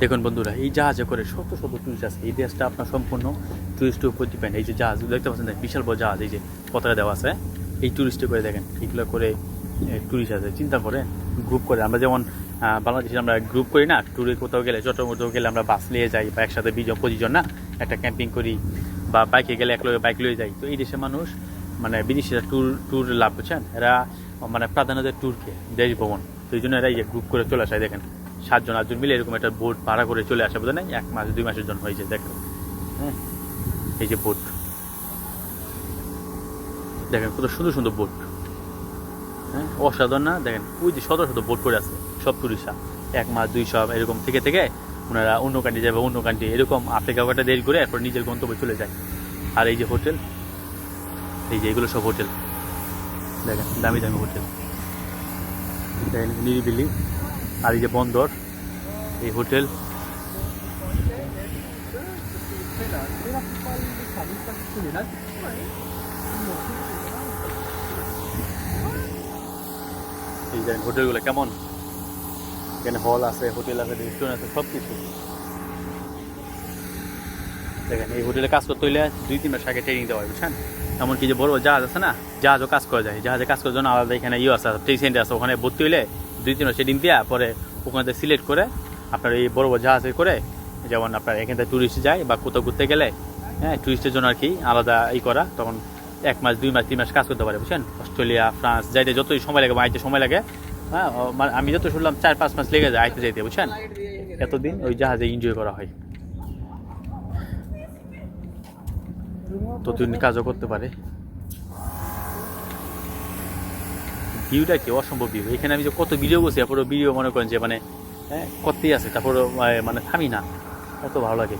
দেখুন বন্ধুরা, এই জাহাজে করে শত শত টুরিস্ট আছে এই দেশটা আপনার সম্পূর্ণ টুরিস্টের উপর ডিপেন্ড এই যে জাহাজ, দেখতে পাচ্ছেন বিশাল বড় জাহাজ, এই যে পতাকা দেওয়া আছে। এই টুরিস্টে করে দেখেন এইগুলো করে টুরিস্ট আছে চিন্তা করে গ্রুপ করে। আমরা যেমন বাংলাদেশে আমরা গ্রুপ করি না ট্যুরে কোথাও গেলে চট্টগ্রাম কোথাও গেলে আমরা বাস নিয়ে যাই বা একসাথে বিজন পঁচিশজন না, একটা ক্যাম্পিং করি বা বাইকে গেলে এক বাইক লয়ে যাই। তো এই দেশের মানুষ মানে বিদেশিরা ট্যুর ট্যুর লাভ করছেন এরা মানে প্রাধান্য দেয় ট্যুরকে দেশ ভ্রমণ। তো এই জন্য এরা এই গ্রুপ করে চলে আসে, দেখেন। সাতজন, আটজন মিলে এরকম একটা বোট ভাড়া করে চলে আসা বোধ নাই? এক মাস, দুই মাসের জন্য হয়েছে দেখেন হ্যাঁ এই যে বোট দেখেন কত সুন্দর সুন্দর বোট হ্যাঁ অসাধারণ না? দেখেন, ওই যে শত শত বোট করে আছে সব টুরিস্টরা এক মাস, দুই সব, এরকম থেকে থেকে ওনারা অন্য কান্ট্রি যাবে, অন্য কান্ট্রি এরকম আফ্রিকা একটা দেরি করে এরপর নিজের গন্তব্যে চলে যায়। আর এই যে হোটেল এই যে এগুলো সব হোটেল দেখেন, দামি দামি হোটেল দেখেন, নিরিবিলি। আর এই যে বন্দর, এই হোটেল। এই যে হোটেলগুলো কেমন? এখানে হল আছে, হোটেল আছে রেস্টুরেন্ট আছে সব কিছু দেখেন, এই হোটেলে কাজ করতে হইলে দুই তিন মাস আগে ট্রেনিং দেওয়া হয় বুঝছেন? এমনকি যে বড় জাহাজ আছে না, জাহাজও কাজ করা যায়। জাহাজে কাজ করার জন্য আলাদা এখানে ইয়ে আছে ট্রেন সেন্টার আছে। ওখানে ভর্তি হইলে দুই তিন ট্রেনিং দেওয়া পরে ওখানে সিলেক্ট করে আপনার এই বড় বড় জাহাজে করে যেমন আপনার এখান থেকে ট্যুরিস্ট যায় বা কোথাও ঘুরতে গেলে হ্যাঁ ট্যুরিস্টের জন্য আর কি আলাদা ই করা, তখন এক মাস, দুই মাস, তিন মাস কাজ করতে পারে, বুঝছেন? অস্ট্রেলিয়া, ফ্রান্স, যাইতে যতই সময় লাগে বা আইতে সময় লাগে হ্যাঁ মানে আমি যত শুনলাম চার পাঁচ মাস লেগে যায় আইতে যাইতে, বুঝছেন? এতদিন ওই জাহাজে এনজয় করা হয়। ততদিন কাজও করতে পারে। ভিউটা কি অসম্ভব ভিউ এখানে আমি যে কত ভিডিও বসি পুরো ভিডিও মনে করেন যে মানে হ্যাঁ করতেই আছে তারপর মানে থামি না। এত ভালো লাগে।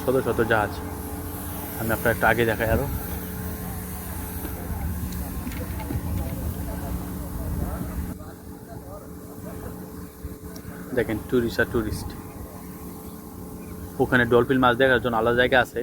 শত শত জাহাজ। আমি আপনার একটা আগে দেখাই আরও। দেখেন ট্যুরিস্ট আর টুরিস্ট ওখানে ডলফিন মাছ দেখার জন্য আলাদা জায়গা আছে।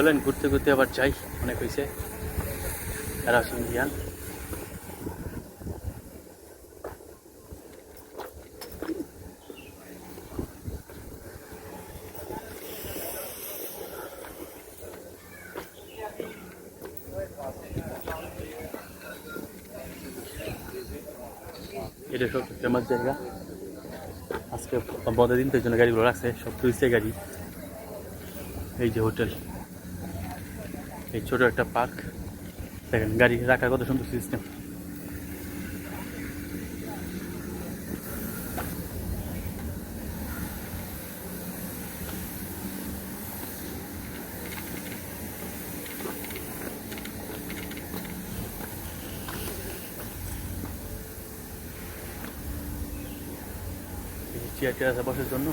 চলেন, ঘুরতে ঘুরতে আবার যাই। অনেক হয়েছে। এরা ইন্ডিয়ান এটা সব ফেমাস জায়গা। আজকে বন্ধের দিন, তো জন্য গাড়িগুলো রাখছে। সব টুরিস্টের গাড়ি। এই যে হোটেল। এই ছোট একটা পার্ক। দেখেন, গাড়ি রাখার কত সুন্দর সিস্টেম চেয়ার টেয়ার আছে বসার জন্য।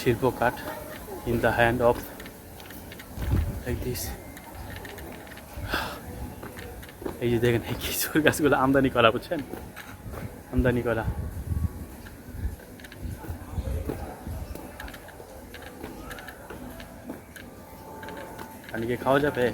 শিল্প কাঠ in the hand of like this এই যে দেখেন, এই কিছুর গাছগুলো আমদানি করা, বুঝছেন? আমদানি করা। পানি কি খাওয়া যাবে?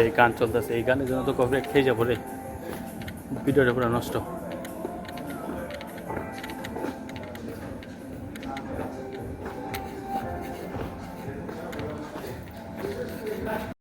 এই গান চলতেছে এই গানের জন্য তো কপিরাইট খেয়ে যাব রে। ভিডিওটা পুরো নষ্ট।